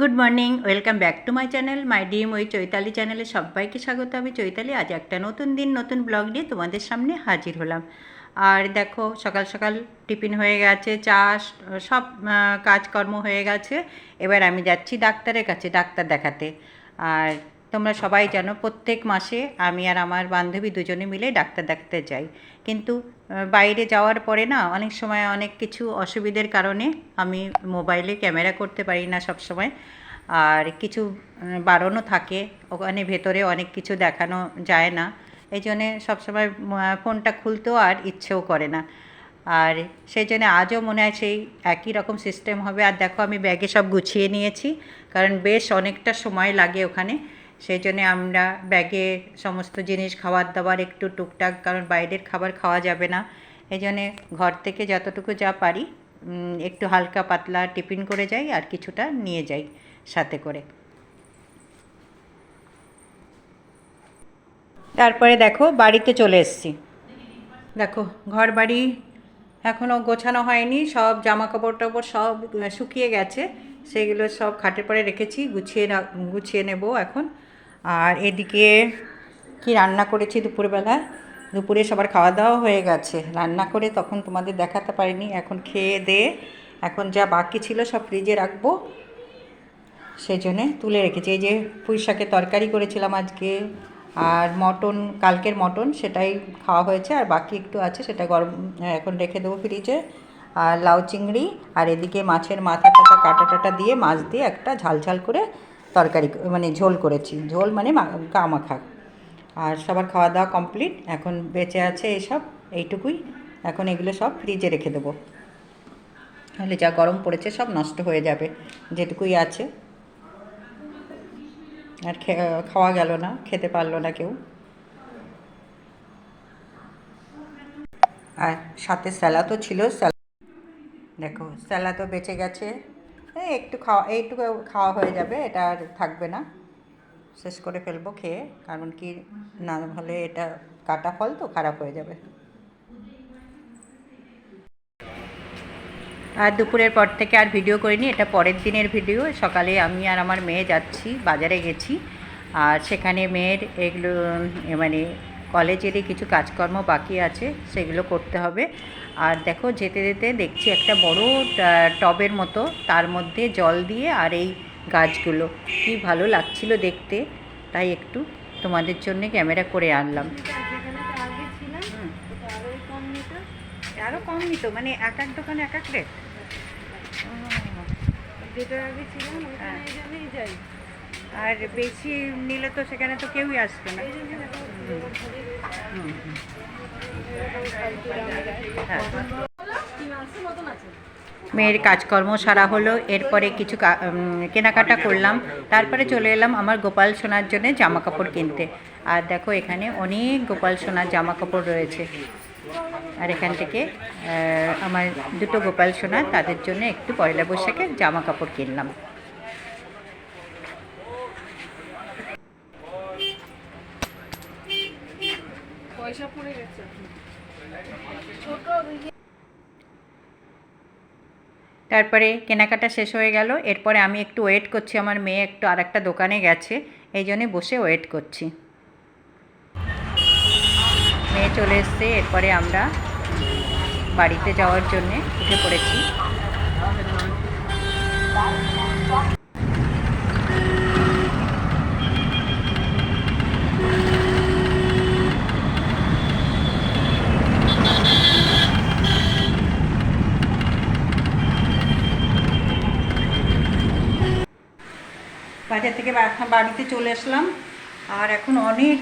Good morning welcome back to my channel my ডিম ওই চৈতালি চ্যানেলে সবাইকে স্বাগত। আমি চৈতালি, আজ একটা নতুন দিন, নতুন ব্লগ নিয়ে তোমাদের সামনে হাজির হলাম। আর দেখো, সকাল সকাল টিফিন হয়ে গেছে চাষ সব কাজকর্ম হয়ে গেছে। এবার আমি যাচ্ছি ডাক্তারের কাছে, ডাক্তার দেখাতে। আর তোমরা সবাই জানো প্রত্যেক মাসে আমি আর আমার বান্ধবী দুজনে মিলে ডাক্তার দেখাতে যাই। কিন্তু বাইরে যাওয়ার পরে না, অনেক সময় অনেক কিছু অসুবিধার কারণে আমি মোবাইলে ক্যামেরা করতে পারি না সব সময় আর কিছু বারণও থাকে, ওখানে ভেতরে অনেক কিছু দেখানো যায় না। এই জন্যে সবসময় ফোনটা খুলতেও আর ইচ্ছেও করে না। আর সেই জন্য আজও মনে হয় সেই একই রকম সিস্টেম হবে। আর দেখো আমি ব্যাগে সব গুছিয়ে নিয়েছি, কারণ বেশ অনেকটা সময় লাগে ওখানে। সেই জন্যে আমরা ব্যাগে সমস্ত জিনিস খাবার দাবার একটু টুকটাক, কারণ বাইরের খাবার খাওয়া যাবে না। এই জন্যে ঘর থেকে যতটুকু যা পারি একটু হালকা পাতলা টিফিন করে যাই আর কিছুটা নিয়ে যাই সাথে করে। তারপরে দেখো, বাড়িতে চলে এসেছি। দেখো, ঘর বাড়ি এখনও গোছানো হয়নি, সব জামা কাপড় টাপড় সব শুকিয়ে গেছে। সেগুলো সব খাটের পরে রেখেছি, গুছিয়ে গুছিয়ে নেব এখন। আর এদিকে কি রান্না করেছি দুপুরবেলা? দুপুরে সবার খাওয়া দাওয়া হয়ে গেছে। রান্না করে তখন তোমাদের দেখাতে পারিনি। এখন খেয়ে দিয়ে এখন যা বাকি ছিল সব ফ্রিজে রাখব। সেই জন্যে তুলে রেখেছি। এই যে পুঁই শাকের তরকারি করেছিলাম আজকে, আর মটন, কালকের মটন সেটাই খাওয়া হয়েছে। আর বাকি একটু আছে, সেটা গরম, এখন রেখে দেবো ফ্রিজে। আর লাউ চিংড়ি, আর এদিকে মাছের মাথা টাথা কাটা টাটা দিয়ে মাছ দিয়ে একটা ঝাল ঝাল করে তরকারি মানে ঝোল করেছি। ঝোল মানে মা- গা মাখা আর সবার খাওয়া দাওয়া কমপ্লিট। এখন বেঁচে আছে এইসব এইটুকুই। এখন এগুলো সব ফ্রিজে রেখে দেবো। তাহলে যা গরম পড়েছে সব নষ্ট হয়ে যাবে, যেটুকুই আছে। আর খাওয়া গেল না, খেতে পারল না কেউ। আর সাথে স্যালাদও ছিল দেখো, স্যালাদও বেঁচে গেছে। একটু খাওয়া, এইটুকু খাওয়া হয়ে যাবে, এটা আর থাকবে না। শেষ করে ফেলব খেয়ে, কারণ কি না হলে এটা কাটা ফল তো খারাপ হয়ে যাবে। আর দুপুরের পর থেকে আর ভিডিও করিনি, এটা পরের দিনের ভিডিও। সকালে আমি আর আমার মেয়ে যাচ্ছি, বাজারে গেছি। আর সেখানে মেয়ের এগুলো মানে কলেজেরই কিছু কাজকর্ম বাকি আছে সেগুলো করতে হবে। আর দেখো যেতে যেতে দেখছি একটা বড় টবের মতো তার মধ্যে জল দিয়ে আর এই গাছগুলো। কি ভালো লাগছিল দেখতে। তাই একটু তোমাদের জন্য ক্যামেরা করে আনলাম। আরও কম নিত। মানে এক এক দোকানে এক এক রেট যেটা আগে ছিলাম হ্যাঁ। যাই। আর বেশি নিলে তো সেখানে তো কেউই আসবে না। মেয়ের কাজকর্ম সারা হলো, এরপরে কিছু কেনাকাটা করলাম, তারপরে চলে এলাম আমার গোপাল সোনার জন্য জামা কাপড় কিনতে। আর দেখো এখানে অনেক গোপাল সোনার জামা কাপড় রয়েছে। আর এখান থেকে আমার দুটো গোপাল সোনা, তাদের জন্য একটু পয়লা বৈশাখের জামা কাপড় কিনলাম। পয়সা পড়ে গেছে তারপরে কেনাকাটা শেষ হয়ে গেল। এরপরে আমি একটু ওয়েট করছি, আমার মেয়ে একটু আর একটা দোকানে গেছে, এই জন্যে বসে ওয়েট করছি। মেয়ে চলে এসছে, এরপরে আমরা বাড়িতে যাওয়ার জন্যে উঠে পড়েছি। বাজার থেকে বাড়িতে চলে আসলাম। আর এখন অনেক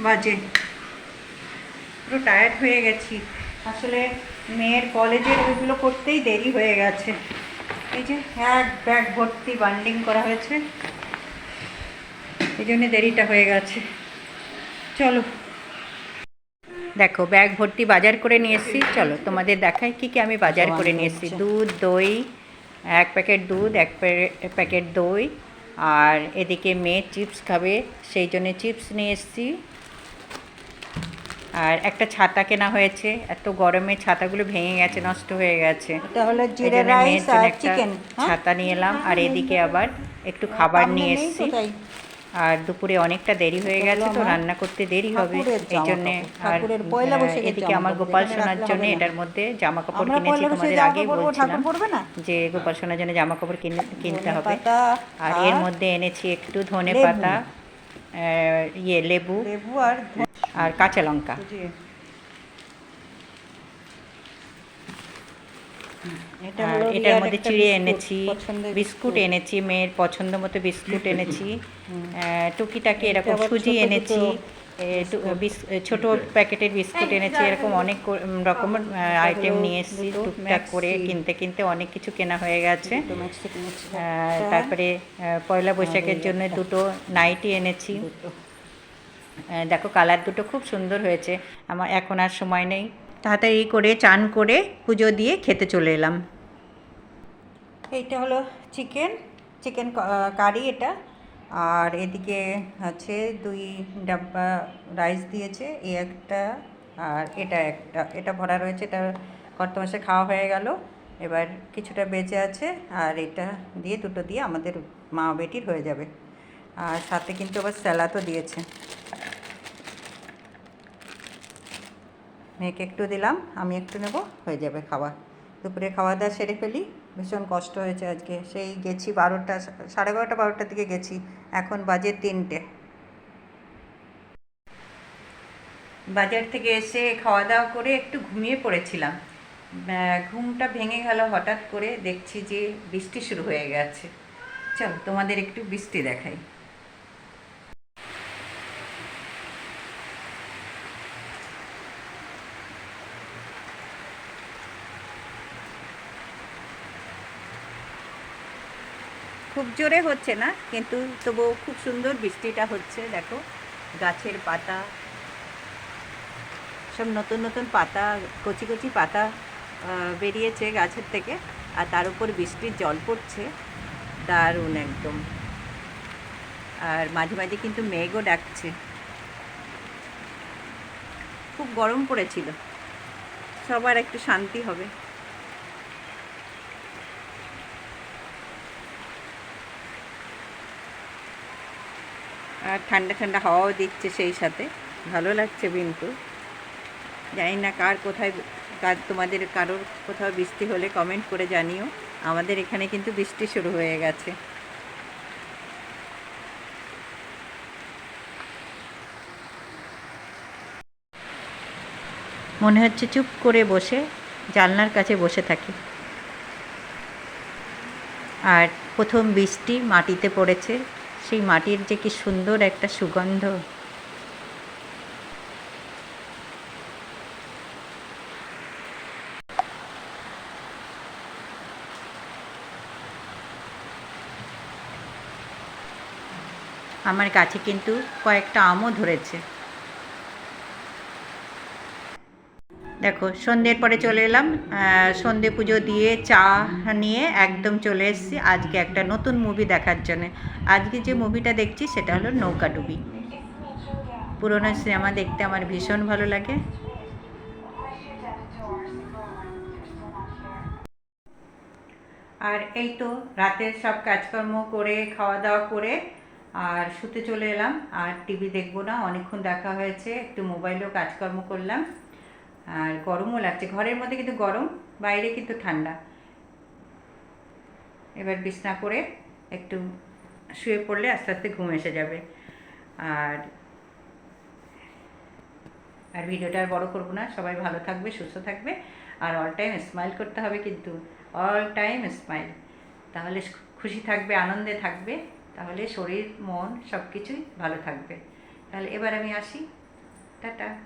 বাজে। পুরো টায়ার্ড হয়ে গেছি। আসলে মেয়ের কলেজের ওইগুলো করতেই দেরি হয়ে গেছে। এই যে এক ব্যাগ ভর্তি বান্ডিং করা হয়েছে। এই জন্য দেরিটা হয়ে গেছে। চলো। দেখো, ব্যাগ ভর্তি বাজার করে নিয়ে এসেছি। চলো, তোমাদের দেখাই কি কি আমি বাজার করে নিয়ে এসেছি। দুধ, দই, এক প্যাকেট দুধ, এক প্যা- প্যাকেট দই আর এদিকে মেয়ে চিপস খাবে সেই জন্য চিপস নিয়ে এসেছি। আর একটা ছাতা কেনা হয়েছে এত গরমে ছাতাগুলো ভেঙে গেছে নষ্ট হয়ে গেছে। তাহলে জিরে রাইস আর চিকেন ছাতা নিয়ে এলাম আর এদিকে আবার একটু খাবার নিয়ে এসেছি। আর দুপুরে অনেকটা দেরি হয়ে গেছে তো রান্না করতে দেরি হবে। এই জন্য আর এদিকে আমার গোপাল সোনার জন্য এটার মধ্যে জামা কাপড় কিনেছি তোমাদের আগে বলছিলাম? যে গোপাল সোনার জন্য জামা কাপড় কিনে কিনতে হবে। আর এর মধ্যে এনেছি একটু ধনে পাতা ইয়ে লেবু আর কাঁচা লঙ্কা বুঝিয়ে। এটা আর হলো এটার মধ্যে চিড়ে এনেছি বিস্কুট এনেছি মেয়ের পছন্দ মতো বিস্কুট এনেছি আহ, টুকিটাকি এরকম সুজি এনেছি ছোট প্যাকেটের বিস্কুট এনেছি এরকম অনেক রকমের আইটেম নিয়ে এসেছি টুকটাক করে কিনতে কিনতে অনেক কিছু কেনা হয়ে গেছে। তারপরে পয়লা বৈশাখের জন্য দুটো নাইটি এনেছি। দেখো কালার দুটো খুব সুন্দর হয়েছে আমার এখন আর সময় নেই। তাড়াতাড়ি করে চান করে পুজো দিয়ে খেতে চলে এলাম। এইটা হলো চিকেন চিকেন কারি এটা। আর এদিকে আছে দুই ডাব্বা রাইস দিয়েছে এই একটা আর এটা একটা। এটা ভরা রয়েছে, এটা কত মাসে খাওয়া হয়ে গেল। এবার কিছুটা বেঁচে আছে আর এটা দিয়ে দুটো দিয়ে আমাদের মা বেটির হয়ে যাবে। আর সাথে কিন্তু আবার স্যালাদও দিয়েছে। মেয়েকে একটু দিলাম, আমি একটু নেব, হয়ে যাবে খাওয়া। দুপুরে খাওয়া দাওয়া সেরে ফেলি। ভীষণ কষ্ট হয়েছে আজকে। সেই গেছি বারোটা, সাড়ে বারোটা, বারোটার দিকে গেছি। এখন বাজে তিনটে। বাজার থেকে এসে খাওয়া দাওয়া করে একটু ঘুমিয়ে পড়েছিলাম। ঘুমটা ভেঙে গেল হঠাৎ করে। দেখছি যে বৃষ্টি শুরু হয়ে গেছে। চল তোমাদের একটু বৃষ্টি দেখাই। খুব জোরে হচ্ছে না, কিন্তু তবুও খুব সুন্দর বৃষ্টিটা হচ্ছে, দেখো, গাছের পাতা, সব নতুন নতুন পাতা, কচি কচি পাতা বেরিয়েছে গাছের থেকে, আর তার উপর বৃষ্টির জল পড়ছে, দারুণ একদম। আর মাঝে মাঝে কিন্তু মেঘও ডাকছে। খুব গরম পড়েছিল, সবার একটু শান্তি হবে। আর ঠান্ডা ঠান্ডা হাওয়াও দিচ্ছে সেই সাথে। ভালো লাগছে কিন্তু জানি না কার কোথায়, কার তোমাদের কারোর কোথাও বৃষ্টি হলে কমেন্ট করে জানিও। আমাদের এখানে কিন্তু বৃষ্টি শুরু হয়ে গেছে। মনে হচ্ছে চুপ করে বসে, জানলার কাছে বসে থাকি। আর প্রথম বৃষ্টি মাটিতে পড়েছে। সেই মাটির যে কি সুন্দর একটা সুগন্ধ। আমার কাছে কিন্তু কয়েকটা আমও ধরেছে। দেখো, সন্ধ্যের পরে চলে এলাম। সন্ধে পুজো দিয়ে চা নিয়ে একদম চলে এসেছি আজকে একটা নতুন মুভি দেখার জন্য। আজকে যে মুভিটা দেখছি সেটা হলো নৌকাডুবি পুরোনো সিনেমা দেখতে আমার ভীষণ ভালো লাগে। আর এই তো রাতের সব কাজকর্ম করে, খাওয়া দাওয়া করে, আর শুতে চলে এলাম। আর টিভি দেখব না, অনেকক্ষণ দেখা হয়েছে, একটু মোবাইলেও কাজকর্ম করলাম। আর গরমও লাগছে। ঘরের মধ্যে কিন্তু গরম, বাইরে কিন্তু ঠান্ডা। এবার বিছনা করে একটু শুয়ে পড়লে আস্তে আস্তে ঘুম এসে যাবে। আর আর ভিডিওটা আর বড় করব না। সবাই ভালো থাকবে, সুস্থ থাকবে। আর অল টাইম স্মাইল করতে হবে কিন্তু অল টাইম স্মাইল তাহলে খুশি থাকবে, আনন্দে থাকবে। তাহলে শরীর, মন সব কিছুই ভালো থাকবে। তাহলে এবার আমি আসি। টাটা।